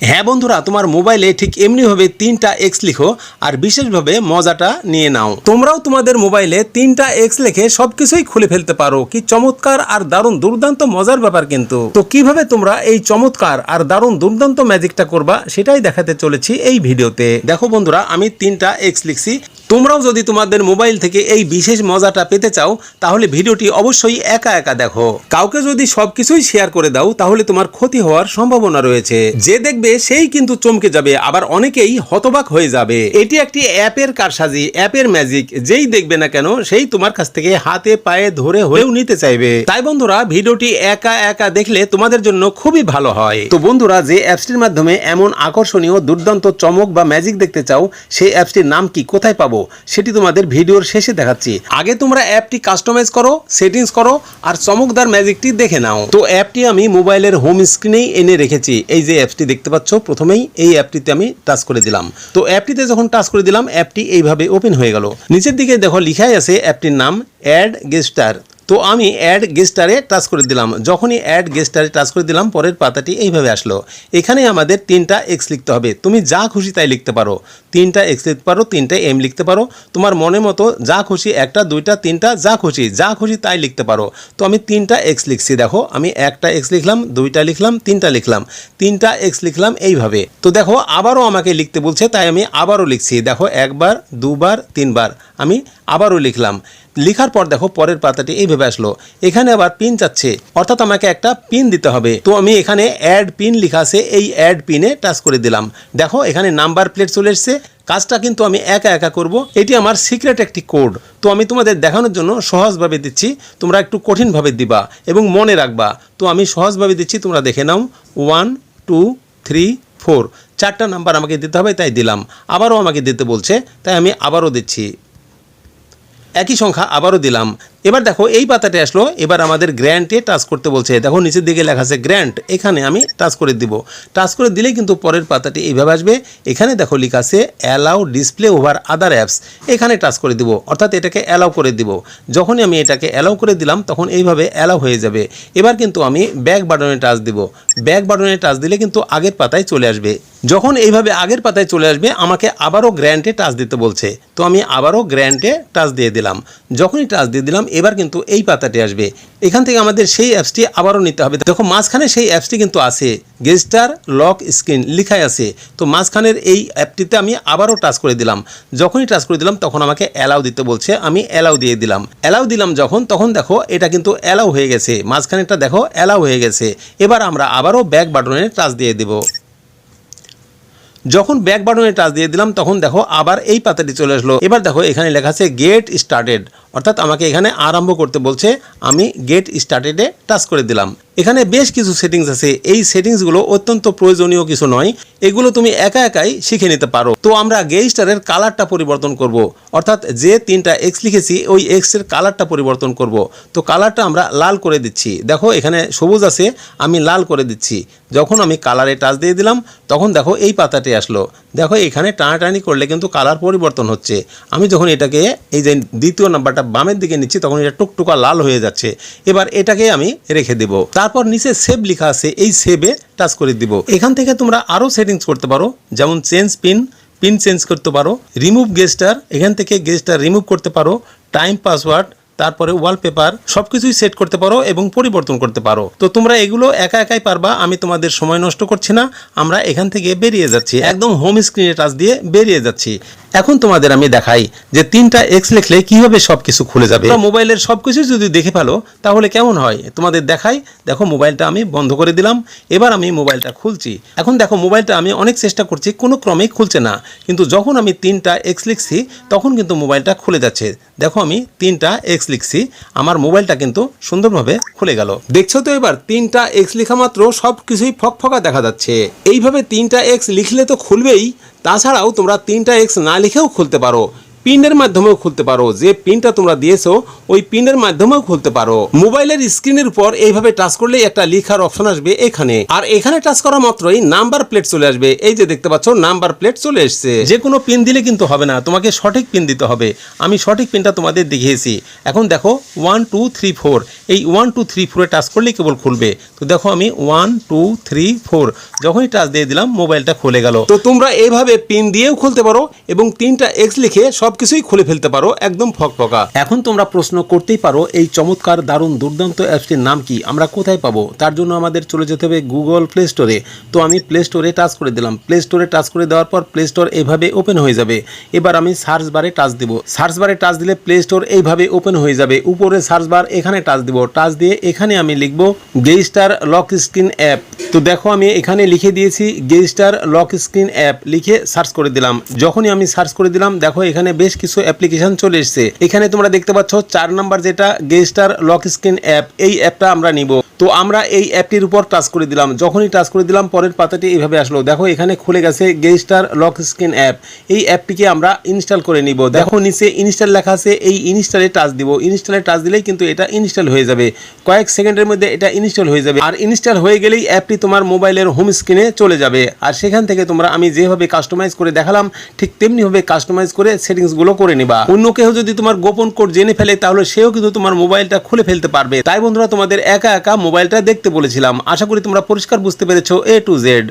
হ্যাঁ বন্ধুরা, তোমার মোবাইলে ঠিক এমনিভাবে তিনটা এক্স লিখো আর বিশেষভাবে মজাটা নিয়ে নাও। তোমরাও তোমাদের মোবাইলে তিনটা এক্স লিখে সবকিছুই খুলে ফেলতে পারো। কি চমৎকার আর দারুণ দুর্দান্ত মজার ব্যাপার কিন্তু। তো কীভাবে তোমরা এই চমৎকার আর দারুণ দুর্দান্ত ম্যাজিকটা করবা, সেটাই দেখাতে চলেছি এই ভিডিওতে। দেখো বন্ধুরা, আমি তিনটা এক্স লিখছি। তোমরাও যদি তোমাদের মোবাইল থেকে এই বিশেষ মজাটা পেতে চাও, তাহলে ভিডিওটি অবশ্যই একা একা দেখো। কাউকে যদি সবকিছুই শেয়ার করে দাও, তাহলে তোমার ক্ষতি হওয়ার সম্ভাবনা রয়েছে। যে দেখবে, সেই কিন্তু চমকে যাবে, আবার অনেকেই হতবাক হয়ে যাবে। এটি একটি অ্যাপের কারসাজি, অ্যাপের ম্যাজিক যেই দেখবে না কেন, সেই তোমার কাছ থেকে হাতে পায়ে ধরে হয়েও নিতে চাইবে। তাই বন্ধুরা, ভিডিওটি একা একা দেখলে তোমাদের জন্য খুবই ভালো হয়। তো বন্ধুরা, যে অ্যাপসটির মাধ্যমে এমন আকর্ষণীয়, দুর্দান্ত চমক বা ম্যাজিক দেখতে চাও, সেই অ্যাপসটির নাম কি, কোথায় পাবো? সেটি তোমাদের ভিডিওর শেষে দেখাচ্ছি। আগে তোমরা অ্যাপটি কাস্টমাইজ করো, সেটিংস করো, আর চমকদার ম্যাজিকটি দেখে নাও। তো অ্যাপটি আমি মোবাইলের হোম স্ক্রিনেই এনে রেখেছি। এই যে অ্যাপটি দেখতে পাচ্ছ, প্রথমেই এই অ্যাপটিতে আমি টাচ করে দিলাম। তো অ্যাপটিতে যখন টাচ করে দিলাম, অ্যাপটি এইভাবে ওপেন হয়ে গেল। নিচের দিকে দেখো, লিখাই আছে অ্যাপটির নাম, অ্যাড গেস্টার। তো আমি অ্যাড গেস্টারে টাচ করে দিলাম। যখনই অ্যাড গেস্টারে টাচ করে দিলাম, পরের পাতাটি এইভাবে আসলো। এখানে আমাদের তিনটা এক্স লিখতে হবে। তুমি যা খুশি তাই লিখতে পারো। তিনটা এক্স লিখতে পারো, তিনটা এম লিখতে পারো। তোমার মনে মতো যা খুশি, একটা, দুইটা, তিনটা, যা খুশি যা খুশি তাই লিখতে পারো। তো আমি তিনটা এক্স লিখছি, দেখো। আমি একটা এক্স লিখলাম, দুইটা লিখলাম, তিনটা লিখলাম। তিনটা এক্স লিখলাম এইভাবে। তো দেখো, আবারও আমাকে লিখতে বলছে, তাই আমি আবারও লিখছি। দেখো, একবার, দুবার, তিনবার। আমি আবারও লিখলাম। লিখার পর দেখো পরের পাতাটি এইভাবে আসলো। এখানে আবার পিন চাচ্ছে। অর্থাৎ আমাকে একটা পিন দিতে হবে। তো আমি এখানে অ্যাড পিন লেখা আছে, এই অ্যাড পিনে টাচ করে দিলাম। দেখো, এখানে নাম্বার প্লেট চলে এসছে। কাজটা কিন্তু আমি একা একা করব। এটি আমার সিক্রেট একটি কোড তো আমি তোমাদের দেখানোর জন্য সহজভাবে দিচ্ছি। তোমরা একটু কঠিনভাবে দিবা এবং মনে রাখবা। তো আমি সহজভাবে দিচ্ছি, তোমরা দেখে নাও। ওয়ান টু থ্রি ফোর চারটা নাম্বার আমাকে দিতে হবে, তাই দিলাম। আবারও আমাকে দিতে বলছে, তাই আমি আবারও দিচ্ছি। একই সংখ্যা আবারও দিলাম। এবার দেখো, এই পাতাতে আসলো, এবার আমাদের গ্র্যান্টে টাচ করতে বলছে, দেখো, নিচের দিকে লেখা আছে গ্র্যান্ট এখানে আমি টাচ করে দিব। টাচ করে দিলেই কিন্তু পরের পাতাটি এইভাবে আসবে। এখানে দেখো লেখা আছে allow display over other apps এখানে টাচ করে দিব, অর্থাৎ এটাকে অ্যালাউ করে দিব। যখনই আমি এটাকে অ্যালাউ করে দিলাম, তখন এইভাবে অ্যালাউ হয়ে যাবে। এবার কিন্তু আমি ব্যাক বাটনে টাচ দিব। ব্যাক বাটনে টাচ দিলে কিন্তু আগের পাতায় চলে আসবে। যখন এইভাবে আগের পাতায় চলে আসবে, আমাকে আবারও গ্র্যান্টে টাচ দিতে বলছে। তো আমি আবারও গ্র্যান্টে টাচ দিয়ে দিলাম। যখনই টাচ দিয়ে দিলাম এবার কিন্তু এই পাতাটি আসবে। এখান থেকে আমাদের সেই অ্যাপসটি আবারও নিতে হবে। দেখো, মাঝখানে সেই অ্যাপসটি কিন্তু আছে। গেস্টার লক স্ক্রিন লিখাই আছে। তো মাঝখানের এই অ্যাপটিতে আমি আবারও টাচ করে দিলাম। যখনই টাচ করে দিলাম, তখন আমাকে অ্যালাউ দিতে বলছে। আমি অ্যালাউ দিয়ে দিলাম। অ্যালাউ দিলাম যখন, তখন দেখো, এটা কিন্তু অ্যালাউ হয়ে গেছে। মাঝখানেরটা দেখো অ্যালাউ হয়ে গেছে। এবার আমরা আবারও ব্যাক বাটনে টাচ দিয়ে দেবো। যখন ব্যাক বাটনে টাচ দিয়ে দিলাম, তখন দেখো, আবার এই পাতাটি চলে আসলো। এবার দেখো, এখানে লেখা আছে গেট স্টার্টেড অর্থাৎ আমাকে এখানে আরম্ভ করতে বলছে, আমি গেট স্টার্টেডে টাচ করে দিলাম। এখানে বেশ কিছু সেটিংস আছে। এই সেটিংসগুলো অত্যন্ত প্রয়োজনীয় কিছু নয়। এগুলো তুমি একা একাই শিখে নিতে পারো। তো আমরা গেস্টারের কালারটা পরিবর্তন করব। অর্থাৎ যে তিনটা এক্স লিখেছি, ওই এক্সের কালারটা পরিবর্তন করব। তো কালারটা আমরা লাল করে দিচ্ছি। দেখো, এখানে সবুজ আছে, আমি লাল করে দিচ্ছি। যখন আমি কালারে টাচ দিয়ে দিলাম, তখন দেখো এই পাতাটি আসলো। দেখো, এখানে টানাটানি করলে কিন্তু কালার পরিবর্তন হচ্ছে। আমি যখন এটাকে, এই যে দ্বিতীয় নাম্বারটা বামের দিকে নিচ্ছি, তখন এটা টুকটুকা লাল হয়ে যাচ্ছে। এবার এটাকে আমি রেখে দেব। তারপর নিচে সেভ লেখা আছে, এই সেভে টাচ করে দিব। এখান থেকে তোমরা আরও সেটিংস করতে পারো, যেমন চেঞ্জ পিন পিন চেঞ্জ করতে পারো রিমুভ গেস্টার এখান থেকে গেস্টার রিমুভ করতে পারো টাইম পাসওয়ার্ড তারপরে ওয়ালপেপার সবকিছুই সেট করতে পারো এবং পরিবর্তন করতে পারো। তো তোমরা এগুলো একা একাই পারবা, আমি তোমাদের সময় নষ্ট করছি না, আমরা এখান থেকে বেরিয়ে যাচ্ছি। একদম হোম স্ক্রিনে টাচ দিয়ে বেরিয়ে যাচ্ছি। এখন তোমাদের আমি দেখাই যে তিনটা এক্স লিখলে কীভাবে সবকিছু খুলে যাবে। মোবাইলের সবকিছু যদি দেখে ফেলো, তাহলে কেমন হয়? তোমাদের দেখাই, দেখো মোবাইলটা আমি বন্ধ করে দিলাম, এবার আমি মোবাইলটা খুলছি। এখন দেখো মোবাইলটা আমি অনেক চেষ্টা করছি, কোনো ক্রমেই খুলছে না। কিন্তু যখন আমি তিনটা এক্স লিখছি, তখন কিন্তু মোবাইলটা খুলে যাচ্ছে। দেখো আমি তিনটা এক্স লিখছি, আমার মোবাইলটা কিন্তু সুন্দরভাবে খুলে গেল। দেখছ তো এবার, তিনটা এক্স লেখা মাত্র সব কিছুই ফকফকা দেখা যাচ্ছে। এইভাবে তিনটা এক্স লিখলে তো খুলবেই, তাছাড়াও তোমরা তিনটা এক্স না লিখেও খুলতে পারো। পিনের মাধ্যমেও খুলতে পারো। যে পিনটা তোমরা দিয়েছ, ওই পিনের মাধ্যমেও খুলতে পারো। মোবাইলের স্ক্রিনের উপর এইভাবে টাচ করলে একটা লিখার অপশন আসবে এখানে। আর এখানে টাচ করা মাত্রই নাম্বার প্লেট চলে আসবে। এই যে দেখতে পাচ্ছ, নাম্বার প্লেট চলে এসেছে। যে কোনো পিন দিলে কিন্তু হবে না, তোমাকে সঠিক পিন দিতে হবে। আমি সঠিক পিনটা তোমাদের দেখিয়েছি। এখন দেখো ওয়ান টু থ্রি ফোর এই ওয়ান টু থ্রি ফোরে টাচ করলেই কেবল খুলবে। তো দেখো আমি ওয়ান টু থ্রি ফোর যখনই টাচ দিয়ে দিলাম, মোবাইলটা খুলে গেল। তো তোমরা এইভাবে পিন দিয়েও খুলতে পারো এবং তিনটা এক্স লিখে সবকিছুই খুলে ফেলতে পারো, একদম ফকফকা। এখন তোমরা প্রশ্ন করতেই পারো, এই চমৎকার, দারুণ, দুর্দান্ত অ্যাপসটির নাম কি? আমরা কোথায় পাবো? তার জন্য আমাদের চলে যেতে হবে গুগল প্লে স্টোরে তো আমি প্লে স্টোরে টাচ করে দিলাম। প্লে স্টোরে টাচ করে দেওয়ার পর প্লে স্টোর এইভাবে ওপেন হয়ে যাবে। এবার আমি সার্চ বারে টাচ দিব। সার্চ বারে টাচ দিলে প্লে স্টোর এইভাবে ওপেন হয়ে যাবে। উপরে সার্চ বার এখানে টাচ দিব। টাচ দিয়ে এখানে আমি লিখব গেস্টার লক স্ক্রিন অ্যাপ তো দেখো আমি এখানে লিখে দিয়েছি গেস্টার লক স্ক্রিন অ্যাপ লিখে সার্চ করে দিলাম। যখনই আমি সার্চ করে দিলাম, দেখো এখানে বেশ কিছু অ্যাপ্লিকেশন চলে এসছে। এখানে তোমরা দেখতে পাচ্ছ, চার নাম্বার যেটা গেস্টার লক স্ক্রিন অ্যাপ এই অ্যাপটা আমরা নিব। তো আমরা এই অ্যাপটির উপর টাচ করে দিলাম। যখনই টাচ করে দিলাম, পরের পাতাটি এইভাবে আসলো। দেখো, এখানে খুলে গেছে গেস্টার লক স্ক্রিন অ্যাপ এই অ্যাপটিকে আমরা ইনস্টল করে নিব। দেখো, নিচে ইনস্টল লেখা আছে, এই ইনস্টলে টাচ দিব। ইনস্টলে টাচ দিলেই কিন্তু এটা ইনস্টল হয়ে যাবে। কয়েক সেকেন্ডের মধ্যে এটা ইনস্টল হয়ে যাবে। আর ইনস্টল হয়ে গেলেই অ্যাপটি তোমার মোবাইলের হোম স্ক্রিনে চলে যাবে। আর সেখান থেকে তোমরা আমি যেভাবে কাস্টমাইজ করে দেখালাম, ঠিক তেমনিভাবে কাস্টমাইজ করে সেটিংসগুলো করে নিবা। অন্য কেউ যদি তোমার গোপন কোড জেনে ফেলে, তাহলে সেও কিন্তু তোমার মোবাইলটা খুলে ফেলতে পারবে। তাই বন্ধুরা, তোমাদের একা একা মোবাইলটা দেখতে বলেছিলাম। আশা করি তোমরা পরিষ্কার বুঝতে পেরেছ এ টু জেড